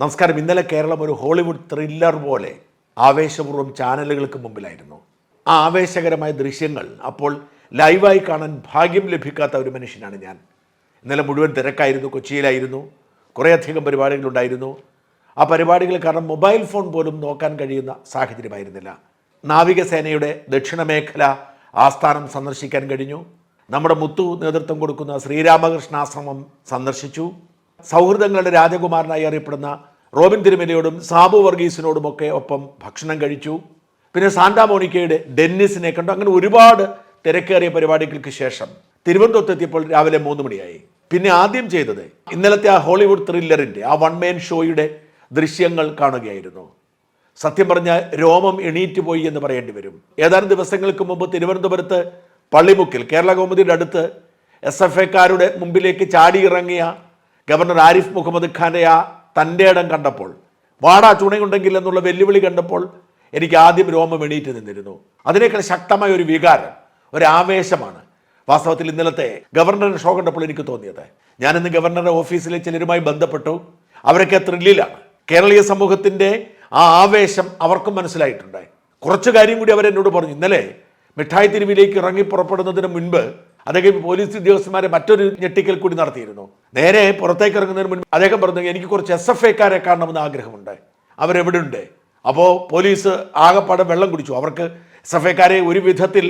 നമസ്കാരം. ഇന്നലെ കേരളം ഒരു ഹോളിവുഡ് ത്രില്ലർ പോലെ ആവേശപൂർവം ചാനലുകൾക്ക് മുമ്പിലായിരുന്നു. ആ ആവേശകരമായ ദൃശ്യങ്ങൾ അപ്പോൾ ലൈവായി കാണാൻ ഭാഗ്യം ലഭിക്കാത്ത ഒരു മനുഷ്യനാണ് ഞാൻ. ഇന്നലെ മുഴുവൻ തിരക്കായിരുന്നു. കൊച്ചിയിലായിരുന്നു. കുറേയധികം പരിപാടികളുണ്ടായിരുന്നു. ആ പരിപാടികൾ കാരണം മൊബൈൽ ഫോൺ പോലും നോക്കാൻ കഴിയുന്ന സാഹചര്യമായിരുന്നില്ല. നാവികസേനയുടെ ദക്ഷിണ മേഖല ആസ്ഥാനം സന്ദർശിക്കാൻ കഴിഞ്ഞു. നമ്മുടെ മുത്തു നേതൃത്വം കൊടുക്കുന്ന ശ്രീരാമകൃഷ്ണാശ്രമം സന്ദർശിച്ചു. സൗഹൃദങ്ങളുടെ രാജകുമാരനായി അറിയപ്പെടുന്ന റോബിൻ തിരുമലയോടും സാബു വർഗീസിനോടുമൊക്കെ ഒപ്പം ഭക്ഷണം കഴിച്ചു. പിന്നെ സാന്റാ മോണിക്കയുടെ ഡെന്നിസിനെ കണ്ടു. അങ്ങനെ ഒരുപാട് തിരക്കേറിയ പരിപാടികൾക്ക് ശേഷം തിരുവനന്തപുരത്ത് എത്തിയപ്പോൾ രാവിലെ മൂന്ന് മണിയായി. പിന്നെ ആദ്യം ചെയ്തത് ഇന്നലത്തെ ആ ഹോളിവുഡ് ത്രില്ലറിന്റെ ആ വൺ മേൻ ഷോയുടെ ദൃശ്യങ്ങൾ കാണുകയായിരുന്നു. സത്യം പറഞ്ഞാൽ രോമം എണീറ്റ് പോയി എന്ന് പറയേണ്ടി വരും. ഏതാനും ദിവസങ്ങൾക്ക് മുമ്പ് തിരുവനന്തപുരത്ത് പള്ളിമുക്കിൽ കേരള കൗമുദിയുടെ അടുത്ത് എസ് എഫ് എക്കാരുടെ മുമ്പിലേക്ക് ചാടിയിറങ്ങിയ ഗവർണർ ആരിഫ് മുഹമ്മദ് ഖാന്റെ ആ തന്റെ ഇടം കണ്ടപ്പോൾ വാടാ ചുണയുണ്ടെങ്കിൽ എന്നുള്ള വെല്ലുവിളി കണ്ടപ്പോൾ എനിക്ക് ആദ്യം രോമം എണീറ്റ് നിന്നിരുന്നു. അതിനേക്കാൾ ശക്തമായ ഒരു വികാരം ഒരു ആവേശമാണ് വാസ്തവത്തിൽ ഇന്നലത്തെ ഗവർണറുടെ ഷോ കണ്ടപ്പോൾ എനിക്ക് തോന്നിയത്. ഞാനിന്ന് ഗവർണറുടെ ഓഫീസിലെ ചിലരുമായി ബന്ധപ്പെട്ടു. അവരൊക്കെ ത്രില്ലിലാണ്. കേരളീയ സമൂഹത്തിന്റെ ആ ആവേശം അവർക്കും മനസ്സിലായിട്ടുണ്ട് കുറച്ച് കാര്യം കൂടി അവരെന്നോട് പറഞ്ഞു. ഇന്നലെ മിഠായി തിരുവിലേക്ക് ഇറങ്ങി പുറപ്പെടുന്നതിന് മുൻപ് അദ്ദേഹം പോലീസ് ഉദ്യോഗസ്ഥന്മാരെ മറ്റൊരു ഞെട്ടിക്കൽ കൂടി നടത്തിയിരുന്നു. നേരെ പുറത്തേക്ക് ഇറങ്ങുന്നതിന് മുൻപ് അദ്ദേഹം പറഞ്ഞു എനിക്ക് കുറച്ച് എസ് എഫ് ഐക്കാരെ കാണണമെന്ന് ആഗ്രഹമുണ്ട്. അവരെവിടെ ഉണ്ട് അപ്പോൾ പോലീസ് ആകെപ്പാടെ വെള്ളം കുടിച്ചു. അവർക്ക് എസ് എഫ് ഐക്കാരെ ഒരു വിധത്തിൽ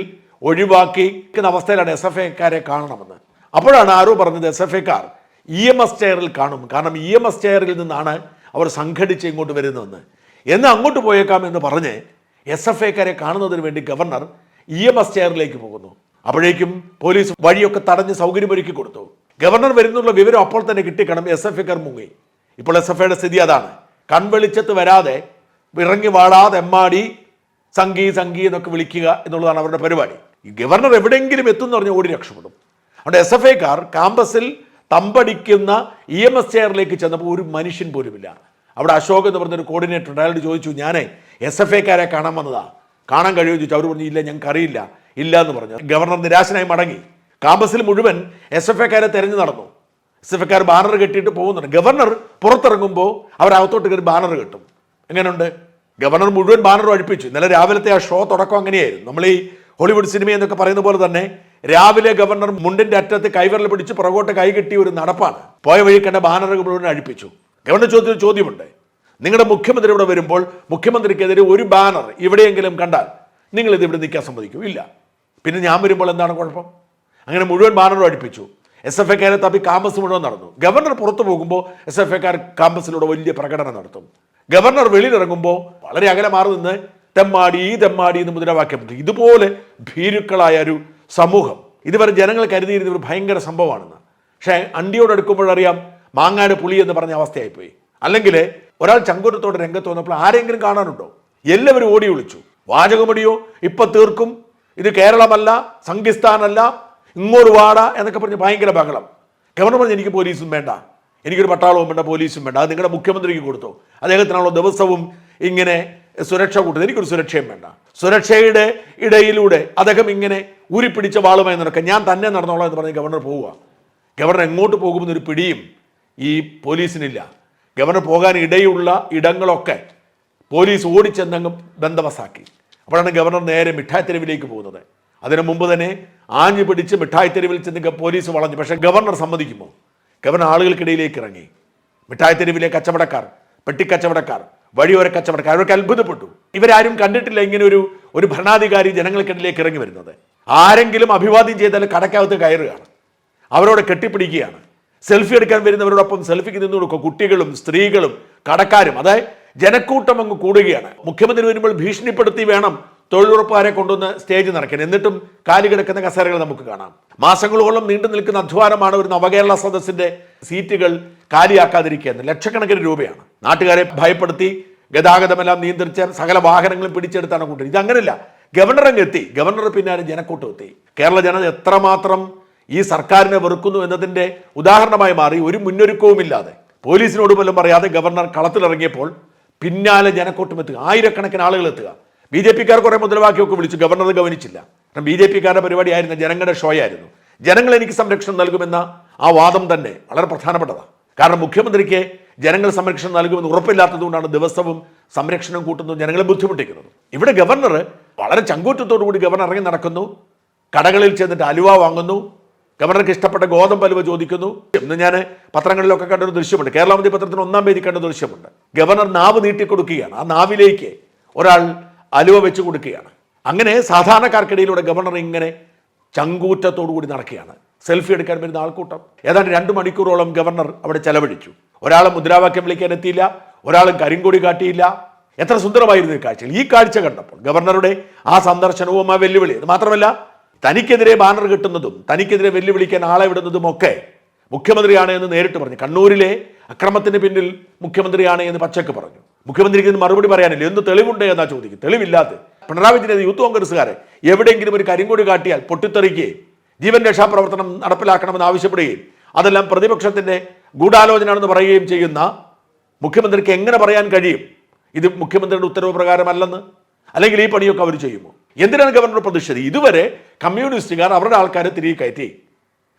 ഒഴിവാക്കിക്കുന്ന അവസ്ഥയിലാണ് എസ് എഫ് ഐക്കാരെ കാണണമെന്ന്. അപ്പോഴാണ് ആരോ പറഞ്ഞത് എസ് എഫ് ഐക്കാർ ഇ എം എസ് ചെയറിൽ കാണും. കാരണം ഇ എം എസ് ചെയറിൽ നിന്നാണ് അവർ സംഘടിച്ച് ഇങ്ങോട്ട് വരുന്നതെന്ന്. എന്ന് അങ്ങോട്ട് പോയേക്കാം എന്ന് പറഞ്ഞ് എസ് എഫ് ഐക്കാരെ കാണുന്നതിന് വേണ്ടി ഗവർണർ ഇ എം എസ് ചെയറിലേക്ക് പോകുന്നു. അപ്പോഴേക്കും പോലീസ് വഴിയൊക്കെ തടഞ്ഞ് സൗകര്യമൊരുക്കി കൊടുത്തു. ഗവർണർ വരുന്നുള്ള വിവരം അപ്പോൾ തന്നെ കിട്ടിക്കണം എസ് എഫ് ഐക്കാർ മുങ്ങി. ഇപ്പോൾ എസ് എഫ് ഐയുടെ സ്ഥിതി അതാണ്. കൺവെളിച്ചത്ത് വരാതെ ഇറങ്ങി വാടാതെ എമ്മാടി സംഗീ സംഗീ എന്നൊക്കെ വിളിക്കുക എന്നുള്ളതാണ് അവരുടെ പരിപാടി. ഈ ഗവർണർ എവിടെയെങ്കിലും എത്തും എന്ന് പറഞ്ഞ് ഓടി രക്ഷപ്പെടും. അവിടെ എസ് എഫ് ഐക്കാർ കാമ്പസിൽ തമ്പടിക്കുന്ന ഇ എം എസ് ചെയറിലേക്ക് ചെന്നപ്പോൾ ഒരു മനുഷ്യൻ പോലുമില്ല. അവിടെ അശോക് എന്ന് പറഞ്ഞൊരു കോർഡിനേറ്റർ അയാളോട് ചോദിച്ചു ഞാനേ എസ് എഫ് ഐക്കാരെ കാണാൻ വന്നതാ. കാണാൻ കഴിയുമെന്ന് ചോദിച്ചു. അവർ പറഞ്ഞു ഇല്ല ഞങ്ങൾക്ക് അറിയില്ല ഇല്ല എന്ന് പറഞ്ഞു. ഗവർണർ നിരാശനായി മടങ്ങി. കാമ്പസിൽ മുഴുവൻ എസ് എഫ് ഐക്കാരെ തെരഞ്ഞു നടന്നു. എസ് എഫ് ഐക്കാർ ബാനർ കെട്ടിയിട്ട് പോകുന്നുണ്ട്. ഗവർണർ പുറത്തിറങ്ങുമ്പോൾ അവരകത്തോട്ട് കയറി ബാനർ കെട്ടും. എങ്ങനെയുണ്ട്? ഗവർണർ മുഴുവൻ ബാനർ അഴിപ്പിച്ചു ഇന്നലെ രാവിലത്തെ ആ ഷോ തുടക്കം അങ്ങനെയായിരുന്നു. നമ്മൾ ഈ ഹോളിവുഡ് സിനിമ എന്നൊക്കെ പറയുന്ന പോലെ തന്നെ രാവിലെ ഗവർണർ മുണ്ടിന്റെ അറ്റത്ത് കൈവരൽ പിടിച്ച് പുറകോട്ട് കൈ കെട്ടിയ ഒരു നടപ്പാണ്. പോയ വഴി കണ്ട ബാനറുകൾ മുഴുവൻ അഴിപ്പിച്ചു. ഗവർണർ ചോദ്യത്തിൽ ചോദ്യമുണ്ട്. നിങ്ങളുടെ മുഖ്യമന്ത്രി ഇവിടെ വരുമ്പോൾ മുഖ്യമന്ത്രിക്കെതിരെ ഒരു ബാനർ ഇവിടെയെങ്കിലും കണ്ടാൽ നിങ്ങൾ ഇത് ഇവിടെ നിൽക്കാൻ സമ്മതിക്കൂ? ഇല്ല. പിന്നെ ഞാൻ വരുമ്പോൾ എന്താണ് കുഴപ്പം? അങ്ങനെ മുഴുവൻ ബാനറും അടുപ്പിച്ചു. എസ് എഫ് ഐക്കാരെ തപ്പി കാമ്പസ് മുഴുവൻ നടന്നു. ഗവർണർ പുറത്തു പോകുമ്പോൾ എസ് എഫ് ഐക്കാർ കാമ്പസിലൂടെ വലിയ പ്രകടനം നടത്തും. ഗവർണർ വെളിയിലിറങ്ങുമ്പോൾ വളരെ അകലെ മാറി നിന്ന് തെമ്മാടി തെമ്മാടി എന്ന് മുദ്രാവാക്യം. ഇതുപോലെ ഭീരുക്കളായ ഒരു സമൂഹം. ഇതുവരെ ജനങ്ങൾ കരുതിയിരുന്ന ഒരു ഭയങ്കര സംഭവമാണെന്ന്. പക്ഷേ അണ്ടിയോട് അടുക്കുമ്പോഴറിയാം മാങ്ങാട് പുളി എന്ന് പറഞ്ഞ അവസ്ഥയായിപ്പോയി. അല്ലെങ്കിൽ ഒരാൾ ചങ്കൂരത്തോടെ രംഗത്ത് വന്നപ്പോൾ ആരെങ്കിലും കാണാനുണ്ടോ? എല്ലാവരും ഓടി വിളിച്ചു വാചകമടിയോ? ഇപ്പൊ തീർക്കും. ഇത് കേരളമല്ല സംഘിസ്ഥാനല്ല ഇങ്ങോട്ട് വാട എന്നൊക്കെ പറഞ്ഞ് ഭയങ്കര ബഹളം. ഗവർണർ പറഞ്ഞു എനിക്ക് പോലീസും വേണ്ട. എനിക്കൊരു പട്ടാളവും വേണ്ട പോലീസും വേണ്ട. അത് നിങ്ങളുടെ മുഖ്യമന്ത്രിക്ക് കൊടുത്തു. അദ്ദേഹത്തിനാണല്ലോ ദിവസവും ഇങ്ങനെ സുരക്ഷ കൂട്ടുന്നത്. എനിക്കൊരു സുരക്ഷയും വേണ്ട. സുരക്ഷയുടെ ഇടയിലൂടെ അദ്ദേഹം ഇങ്ങനെ ഊരിപ്പിടിച്ച വാളുമായി നടക്കുക. ഞാൻ തന്നെ നടന്നോളാം എന്ന് പറഞ്ഞ് ഗവർണർ പോവുക. ഗവർണർ എങ്ങോട്ട് പോകുമെന്നൊരു പിടിയും ഈ പോലീസിനില്ല. ഗവർണർ പോകാൻ ഇടയുള്ള ഇടങ്ങളൊക്കെ പോലീസ് ഓടിച്ചെന്നങ്ങ് ബന്ദോബസ്താക്കി അപ്പോഴാണ് ഗവർണർ നേരെ മിഠായി തെരുവിലേക്ക് പോകുന്നത്. അതിനു മുമ്പ് തന്നെ ആഞ്ഞു പിടിച്ച് മിഠായി തെരുവിൽ ചെന്ന് പോലീസ് വളഞ്ഞു. പക്ഷേ ഗവർണർ സമ്മതിക്കുമോ? ഗവർണർ ആളുകൾക്കിടയിലേക്ക് ഇറങ്ങി. മിഠായി തെരുവിലെ കച്ചവടക്കാർ പെട്ടിക്കച്ചവടക്കാർ വഴിയോര കച്ചവടക്കാർ അവരൊക്കെ അത്ഭുതപ്പെട്ടു. ഇവരാരും കണ്ടിട്ടില്ല ഇങ്ങനെ ഒരു ഒരു ഭരണാധികാരി ജനങ്ങൾക്കിടയിലേക്ക് ഇറങ്ങി വരുന്നത്. ആരെങ്കിലും അഭിവാദ്യം ചെയ്താൽ കടക്കകത്ത് കയറുകയാണ്. അവരോട് കെട്ടിപ്പിടിക്കുകയാണ്. സെൽഫി എടുക്കാൻ വരുന്നവരോടൊപ്പം സെൽഫിക്ക് നിന്ന് കൊടുക്കുക കുട്ടികളും സ്ത്രീകളും കടക്കാരും. അതായത് ജനക്കൂട്ടം അങ്ങ് കൂടുകയാണ്. മുഖ്യമന്ത്രി വരുമ്പോൾ ഭീഷണിപ്പെടുത്തി വേണം തൊഴിലുറപ്പുകാരെ കൊണ്ടുവന്ന് സ്റ്റേജ് നിറയ്ക്കാൻ. എന്നിട്ടും കാലി കിടക്കുന്ന കസേരകൾ നമുക്ക് കാണാം. മാസങ്ങളോളം നീണ്ടു നിൽക്കുന്ന അധ്വാനമാണ് ഒരു നവകേരള സദസ്സിന്റെ സീറ്റുകൾ കാലിയാക്കാതിരിക്കുന്നത് ലക്ഷക്കണക്കിന് രൂപയാണ്. നാട്ടുകാരെ ഭയപ്പെടുത്തി ഗതാഗതമെല്ലാം നിയന്ത്രിച്ച സകല വാഹനങ്ങളും പിടിച്ചെടുത്താണ് കൊണ്ടുവരുന്നത് ഇത് അങ്ങനെയല്ല ഗവർണർ അങ്ങ് എത്തി. ഗവർണർ പിന്നാലെ ജനക്കൂട്ടം എത്തി. കേരള ജനത എത്രമാത്രം ഈ സർക്കാരിനെ വെറുക്കുന്നു എന്നതിന്റെ ഉദാഹരണമായി മാറി ഒരു മുന്നൊരുക്കവുമില്ലാതെ. പോലീസിനോട് പോലും പറയാതെ ഗവർണർ കളത്തിലിറങ്ങിയപ്പോൾ പിന്നാലെ ജനക്കൂട്ടം എത്തുക ആയിരക്കണക്കിന് ആളുകൾ എത്തുക. ബി ജെ പിക്കാർ കുറെ മുദ്രാവാക്യമൊക്കെ വിളിച്ചു ഗവർണർ ഗവനിച്ചില്ല. കാരണം ബി ജെ പിക്കാരുടെ പരിപാടിയായിരുന്നു ജനങ്ങളുടെ ഷോ ആയിരുന്നു ജനങ്ങൾ എനിക്ക് സംരക്ഷണം നൽകുമെന്ന ആ വാദം തന്നെ വളരെ പ്രധാനപ്പെട്ടതാണ് കാരണം മുഖ്യമന്ത്രിക്ക് ജനങ്ങൾ സംരക്ഷണം നൽകുമെന്ന് ഉറപ്പില്ലാത്തതുകൊണ്ടാണ് ദിവസവും സംരക്ഷണം കൂട്ടുന്നു ജനങ്ങളെ ബുദ്ധിമുട്ടിക്കുന്നത്. ഇവിടെ ഗവർണർ വളരെ ചങ്കൂറ്റത്തോടു കൂടി ഗവർണർ ഇറങ്ങി നടക്കുന്നു. കടകളിൽ ചെന്നിട്ട് അലുവ വാങ്ങുന്നു. ഗവർണർക്ക് ഇഷ്ടപ്പെട്ട ഗോതമ്പ് അലുവ ചോദിക്കുന്നു. ഇന്ന് ഞാൻ പത്രങ്ങളിലൊക്കെ കണ്ടൊരു ദൃശ്യമുണ്ട്. കേരളാമതി പത്രത്തിന് ഒന്നാം പേജ് കണ്ട ദൃശ്യമുണ്ട്. ഗവർണർ നാവ് നീട്ടിക്കൊടുക്കുകയാണ് ആ നാവിലേക്ക് ഒരാൾ അലുവ വെച്ച് കൊടുക്കുകയാണ്. അങ്ങനെ സാധാരണക്കാർക്കിടയിലൂടെ ഗവർണർ ഇങ്ങനെ ചങ്കൂറ്റത്തോടു കൂടി നടക്കുകയാണ്. സെൽഫി എടുക്കാൻ വരുന്ന ആൾക്കൂട്ടം. ഏതാണ്ട് രണ്ട് മണിക്കൂറോളം ഗവർണർ അവിടെ ചെലവഴിച്ചു. ഒരാളും മുദ്രാവാക്യം വിളിക്കാൻ എത്തിയില്ല. ഒരാളും കരിങ്കൊടി കാട്ടിയില്ല. എത്ര സുന്ദരമായിരുന്നു ഈ കാഴ്ചകൾ ഈ കാഴ്ച കണ്ടപ്പോൾ ഗവർണറുടെ ആ സന്ദർശനവും ആ വെല്ലുവിളി മാത്രമല്ല തനിക്കെതിരെ ബാനർ കിട്ടുന്നതും തനിക്കെതിരെ വെല്ലുവിളിക്കാൻ ആളെ വിടുന്നതും ഒക്കെ മുഖ്യമന്ത്രിയാണ് എന്ന് നേരിട്ട് പറഞ്ഞു. കണ്ണൂരിലെ അക്രമത്തിന് പിന്നിൽ മുഖ്യമന്ത്രിയാണ് എന്ന് പച്ചക്ക് പറഞ്ഞു. മുഖ്യമന്ത്രിക്ക് മറുപടി പറയാനില്ല. എന്ത് തെളിവുണ്ട് എന്നാ ചോദിക്കും. തെളിവില്ലാതെ പിണറായി വിജയൻ യൂത്ത് കോൺഗ്രസ്സുകാരെ എവിടെയെങ്കിലും ഒരു കരിങ്കൊടി കാട്ടിയാൽ പൊട്ടിത്തെറിക്കുകയും ജീവൻ രക്ഷാപ്രവർത്തനം നടപ്പിലാക്കണമെന്ന് ആവശ്യപ്പെടുകയും അതെല്ലാം പ്രതിപക്ഷത്തിന്റെ ഗൂഢാലോചനയാണെന്ന് പറയുകയും ചെയ്യുന്ന മുഖ്യമന്ത്രിക്ക് എങ്ങനെ പറയാൻ കഴിയും? ഇത് മുഖ്യമന്ത്രിയുടെ ഉത്തരവ് പ്രകാരമല്ലെന്ന്? അല്ലെങ്കിൽ ഈ പണിയൊക്കെ അവർ ചെയ്യുമോ? എന്തിനാണ് ഗവർണർ പ്രതിഷേധം ഇതുവരെ കമ്മ്യൂണിസ്റ്റുകാർ അവരുടെ ആൾക്കാരെ തിരികെ കയറ്റി.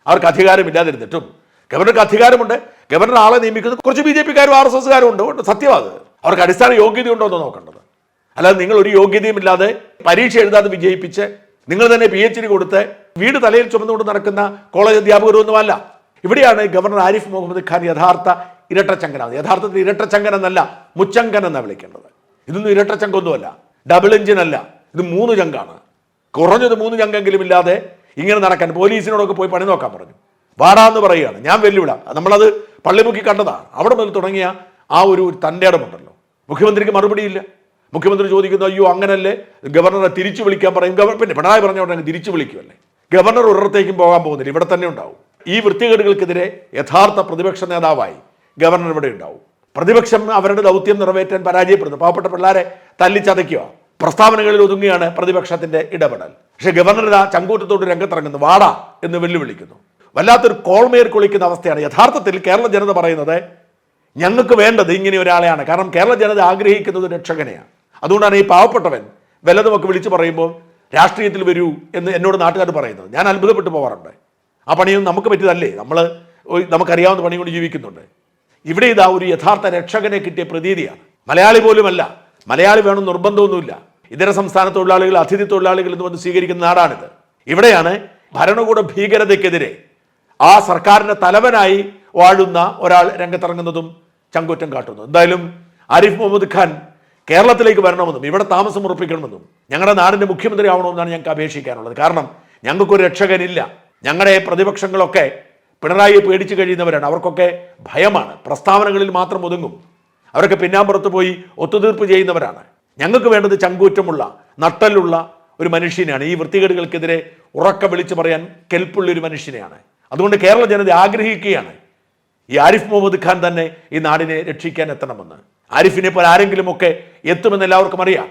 അവർക്ക് അധികാരമില്ലാതിരുന്നിട്ടും. ഗവർണർക്ക് അധികാരമുണ്ട്. ഗവർണർ ആളെ നിയമിക്കുന്നത് കുറച്ച് ബി ജെ പിക്കാരും ആർ എസ് എസ്കാരും ഉണ്ട്. സത്യമാണ് അവർക്ക് അടിസ്ഥാന യോഗ്യത ഉണ്ടോ എന്ന് നോക്കേണ്ടത്. അല്ലാതെ നിങ്ങൾ ഒരു യോഗ്യതയും ഇല്ലാതെ പരീക്ഷ എഴുതാതെ വിജയിപ്പിച്ച് നിങ്ങൾ തന്നെ പി എച്ച് ഡി കൊടുത്ത് വീട് തലയിൽ ചുമന്നുകൊണ്ട് നടക്കുന്ന കോളേജ് അധ്യാപകരൊന്നുമല്ല ഇവിടെയാണ് ഗവർണർ ആരിഫ് മുഹമ്മദ് ഖാൻ യഥാർത്ഥ ഇരട്ടച്ചങ്കനാണ്. യഥാർത്ഥത്തിൽ ഇരട്ടച്ചങ്കൻ എന്നല്ല മുച്ചങ്കൻ എന്നാണ് വിളിക്കേണ്ടത്. ഇതൊന്നും ഇരട്ടച്ചങ്കൊന്നുമല്ല ഡബിൾ എഞ്ചിൻ അല്ല ഇത് മൂന്ന് ചങ്കാണ്. കുറഞ്ഞത് മൂന്ന് ചങ്കെങ്കിലും ഇല്ലാതെ ഇങ്ങനെ നടക്കാൻ പോലീസിനോടൊക്കെ പോയി പണി നോക്കാൻ പറഞ്ഞു. വാടാന്ന് പറയുകയാണ്. ഞാൻ വെല്ലുവിടാം. നമ്മളത് പള്ളിമുക്കി കണ്ടതാണ്. അവിടെ മുതൽ തുടങ്ങിയ ആ ഒരു തന്റെ ഇടമുണ്ടല്ലോ. മുഖ്യമന്ത്രിക്ക് മറുപടിയില്ല. മുഖ്യമന്ത്രി ചോദിക്കുന്നു അയ്യോ അങ്ങനല്ലേ? ഗവർണറെ തിരിച്ചു വിളിക്കാൻ പറയും. ഗവർണർ പിന്നെ പിണറായി പറഞ്ഞ ഉടനെ തിരിച്ചു വിളിക്കുമല്ലേ ഗവർണർ ഒരിടത്തേക്കും പോകാൻ പോകുന്നില്ല. ഇവിടെ തന്നെ ഉണ്ടാവും. ഈ വൃത്തികേടുകൾക്കെതിരെ യഥാർത്ഥ പ്രതിപക്ഷ നേതാവായി ഗവർണർ ഇവിടെ ഉണ്ടാവും. പ്രതിപക്ഷം അവരുടെ ദൗത്യം നിറവേറ്റാൻ പരാജയപ്പെടുന്നു. പാവപ്പെട്ട പിള്ളേരെ തല്ലിച്ചതയ്ക്കുക പ്രസ്താവനകളിൽ ഒതുങ്ങിയാണ് പ്രതിപക്ഷത്തിന്റെ ഇടപെടൽ. പക്ഷേ ഗവർണർ ഇതാ ചങ്കൂറ്റത്തോട് രംഗത്തിറങ്ങുന്നു. വാടാ എന്ന് വെല്ലുവിളിക്കുന്നു. വല്ലാത്തൊരു കോൾമേർ കുളിക്കുന്ന അവസ്ഥയാണ്. യഥാർത്ഥത്തിൽ കേരള ജനത പറയുന്നത് ഞങ്ങൾക്ക് വേണ്ടത് ഇങ്ങനെ ഒരാളെയാണ്. കാരണം കേരള ജനത ആഗ്രഹിക്കുന്നത് രക്ഷകനെയാണ്. അതുകൊണ്ടാണ് ഈ പാവപ്പെട്ടവൻ വല്ലതുമൊക്കെ വിളിച്ചു പറയുമ്പോൾ രാഷ്ട്രീയത്തിൽ വരൂ എന്ന് എന്നോട് നാട്ടുകാർ പറയുന്നത്. ഞാൻ അത്ഭുതപ്പെട്ടു പോകാറുണ്ട് ആ പണിയൊന്നും നമുക്ക് പറ്റിയതല്ലേ? നമ്മൾ നമുക്കറിയാവുന്ന പണി കൊണ്ട് ജീവിക്കുന്നുണ്ട്. ഇവിടെ ഇതാ ഒരു യഥാർത്ഥ രക്ഷകനെ കിട്ടിയ പ്രതീതിയാണ്. മലയാളി പോലുമല്ല. മലയാളി വേണം നിർബന്ധമൊന്നുമില്ല. ഇതര സംസ്ഥാന തൊഴിലാളികൾ അതിഥി തൊഴിലാളികൾ എന്ന് വന്ന് സ്വീകരിക്കുന്ന നാടാണിത്. ഇവിടെയാണ് ഭരണകൂട ഭീകരതയ്ക്കെതിരെ ആ സർക്കാരിന്റെ തലവനായി വാഴുന്ന ഒരാൾ രംഗത്തിറങ്ങുന്നതും ചങ്കുറ്റം കാട്ടുന്നു എന്തായാലും ആരിഫ് മുഹമ്മദ് ഖാൻ കേരളത്തിലേക്ക് വരണമെന്നും ഇവിടെ താമസം ഉറപ്പിക്കണമെന്നും ഞങ്ങളുടെ നാടിന്റെ മുഖ്യമന്ത്രി ആവണമെന്നാണ് ഞങ്ങൾക്ക് അപേക്ഷിക്കാനുള്ളത്. കാരണം ഞങ്ങൾക്കൊരു രക്ഷകനില്ല. ഞങ്ങളുടെ പ്രതിപക്ഷങ്ങളൊക്കെ പിണറായി പേടിച്ചു കഴിയുന്നവരാണ്. അവർക്കൊക്കെ ഭയമാണ്. പ്രസ്താവനകളിൽ മാത്രം ഒതുങ്ങും. അവരൊക്കെ പിന്നാമ്പുറത്ത് പോയി ഒത്തുതീർപ്പ് ചെയ്യുന്നവരാണ്. ഞങ്ങൾക്ക് വേണ്ടത് ചങ്കൂറ്റമുള്ള നട്ടലുള്ള ഒരു മനുഷ്യനെയാണ്. ഈ വൃത്തികേടുകൾക്കെതിരെ ഉറക്ക വിളിച്ചു പറയാൻ കെൽപ്പുള്ള ഒരു മനുഷ്യനെയാണ്. അതുകൊണ്ട് കേരള ജനത ആഗ്രഹിക്കുകയാണ് ഈ ആരിഫ് മുഹമ്മദ് ഖാൻ തന്നെ ഈ നാടിനെ രക്ഷിക്കാൻ എത്തണമെന്ന്. ആരിഫിനെ പോലെ ആരെങ്കിലുമൊക്കെ എത്തുമെന്ന് എല്ലാവർക്കും അറിയാം.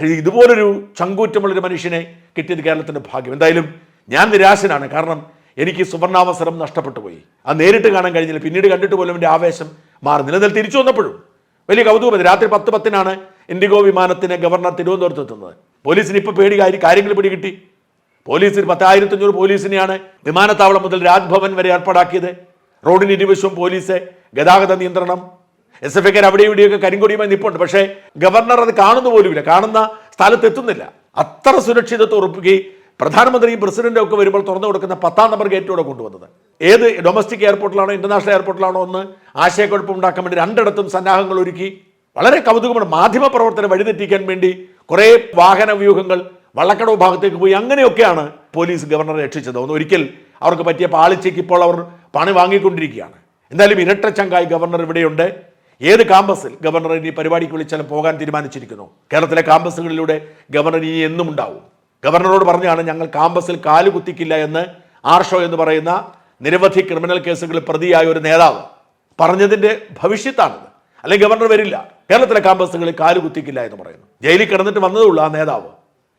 ഇതുപോലൊരു ചങ്കൂറ്റമുള്ളൊരു മനുഷ്യനെ കിട്ടിയത് കേരളത്തിന്റെ ഭാഗ്യം. എന്തായാലും ഞാൻ നിരാശനാണ്. കാരണം എനിക്ക് സുവർണാവസരം നഷ്ടപ്പെട്ടു പോയി. അത് നേരിട്ട് കാണാൻ കഴിഞ്ഞില്ല. പിന്നീട് കണ്ടിട്ട് പോലും എന്റെ ആവേശം മാറി നിലനിൽ തിരിച്ചു വന്നപ്പോഴും വലിയ കൗതുകം രാത്രി പത്ത് പത്തിനാണ് ഇൻഡിഗോ വിമാനത്തിന് ഗവർണർ തിരുവനന്തപുരത്ത് എത്തുന്നത്. പോലീസിന് ഇപ്പോൾ പേടി കാര്യം കാര്യങ്ങൾ പിടികിട്ടി പോലീസിന് പത്തായിരത്തി അഞ്ഞൂറ് പോലീസിനെയാണ് വിമാനത്താവളം മുതൽ രാജ്ഭവൻ വരെ ഏർപ്പാടാക്കിയത്. റോഡിന് ഇരുവശവും പോലീസ് ഗതാഗത നിയന്ത്രണം. എസ് എഫ് ഐക്കാർ അവിടെ ഇവിടെയൊക്കെ കരിങ്കൊടിയുമായി നിപ്പുണ്ട്. പക്ഷേ ഗവർണർ അത് കാണുന്ന പോലുമില്ല. കാണുന്ന സ്ഥലത്ത് എത്തുന്നില്ല. അത്ര സുരക്ഷിതത്വം ഉറപ്പിക്കുകയും പ്രധാനമന്ത്രിയും പ്രസിഡന്റും ഒക്കെ വരുമ്പോൾ തുറന്നു കൊടുക്കുന്ന പത്താം നമ്പർ ഗേറ്റോടെ കൊണ്ടുവന്നത്. ഏത് ഡൊമസ്റ്റിക് എയർപോർട്ടിലാണോ ഇന്റർനാഷണൽ എയർപോർട്ടിലാണോ ഒന്ന് ആശയക്കുഴപ്പം ഉണ്ടാക്കാൻ വേണ്ടി രണ്ടിടത്തും സന്നാഹങ്ങൾ ഒരുക്കി. വളരെ കൗതുകമാണ് മാധ്യമ പ്രവർത്തനം വഴിതെറ്റിക്കാൻ വേണ്ടി കുറേ വാഹന വ്യൂഹങ്ങൾ വള്ളക്കടവ് ഭാഗത്തേക്ക് പോയി. അങ്ങനെയൊക്കെയാണ് പോലീസ് ഗവർണറെ രക്ഷിച്ചത്. ഒന്ന് ഒരിക്കൽ അവർക്ക് പറ്റിയ പാളിച്ചയ്ക്ക് ഇപ്പോൾ അവർ പണി വാങ്ങിക്കൊണ്ടിരിക്കുകയാണ്. എന്തായാലും ഇരട്ട ചങ്കായി ഗവർണർ ഇവിടെയുണ്ട്. ഏത് കാമ്പസിൽ ഗവർണർ ഇനി പരിപാടിക്ക് വിളിച്ചാലും പോകാൻ തീരുമാനിച്ചിരിക്കുന്നു? കേരളത്തിലെ കാമ്പസുകളിലൂടെ ഗവർണർ ഇനി എന്നും ഉണ്ടാവും. ഗവർണറോട് പറഞ്ഞാണ് ഞങ്ങൾ കാമ്പസിൽ കാൽ കുത്തിക്കില്ല എന്ന് ആർഷോ എന്ന് പറയുന്ന നിരവധി ക്രിമിനൽ കേസുകളിൽ പ്രതിയായ ഒരു നേതാവ്. പറഞ്ഞതിന്റെ ഭവിഷ്യത്താണിത്. അല്ലെങ്കിൽ ഗവർണർ വരില്ല. കേരളത്തിലെ കാമ്പസുകളിൽ കാലുകുത്തിക്കില്ല എന്ന് പറയുന്നു. ജയിലിൽ കിടന്നിട്ട് വന്നതുള്ളൂ ആ നേതാവ്.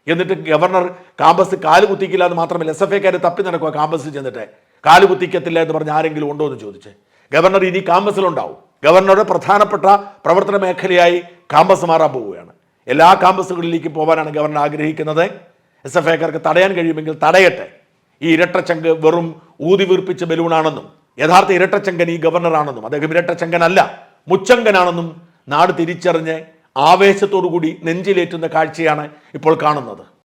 എന്നിട്ട് ഗവർണർ കാമ്പസ് കാലുകുത്തിക്കില്ല എന്ന് മാത്രമല്ല എസ് എഫ് ഐക്കാർ തപ്പി നടക്കുക കാമ്പസിൽ ചെന്നിട്ട്. കാൽ കുത്തിക്കത്തില്ല എന്ന് പറഞ്ഞ് ആരെങ്കിലും ഉണ്ടോ എന്ന് ചോദിച്ച്. ഗവർണർ ഇനി കാമ്പസിലുണ്ടാവും ഗവർണറുടെ പ്രധാനപ്പെട്ട പ്രവർത്തന മേഖലയായി കാമ്പസ് മാറാൻ പോവുകയാണ്. എല്ലാ കാമ്പസുകളിലേക്കും പോകാനാണ് ഗവർണർ ആഗ്രഹിക്കുന്നത്. എസ് എഫ് ഐക്കാർക്ക് തടയാൻ കഴിയുമെങ്കിൽ തടയട്ടെ. ഈ ഇരട്ടച്ചങ്ക് വെറും ഊതി വീർപ്പിച്ച ബലൂണാണെന്നും യഥാർത്ഥ ഇരട്ടച്ചങ്കൻ ഈ ഗവർണറാണെന്നും അദ്ദേഹം ഇരട്ടച്ചങ്കനല്ല മുച്ചങ്കനാണെന്നും നാട് തിരിച്ചറിഞ്ഞ് ആവേശത്തോടു കൂടി നെഞ്ചിലേറ്റുന്ന കാഴ്ചയാണ് ഇപ്പോൾ കാണുന്നത്.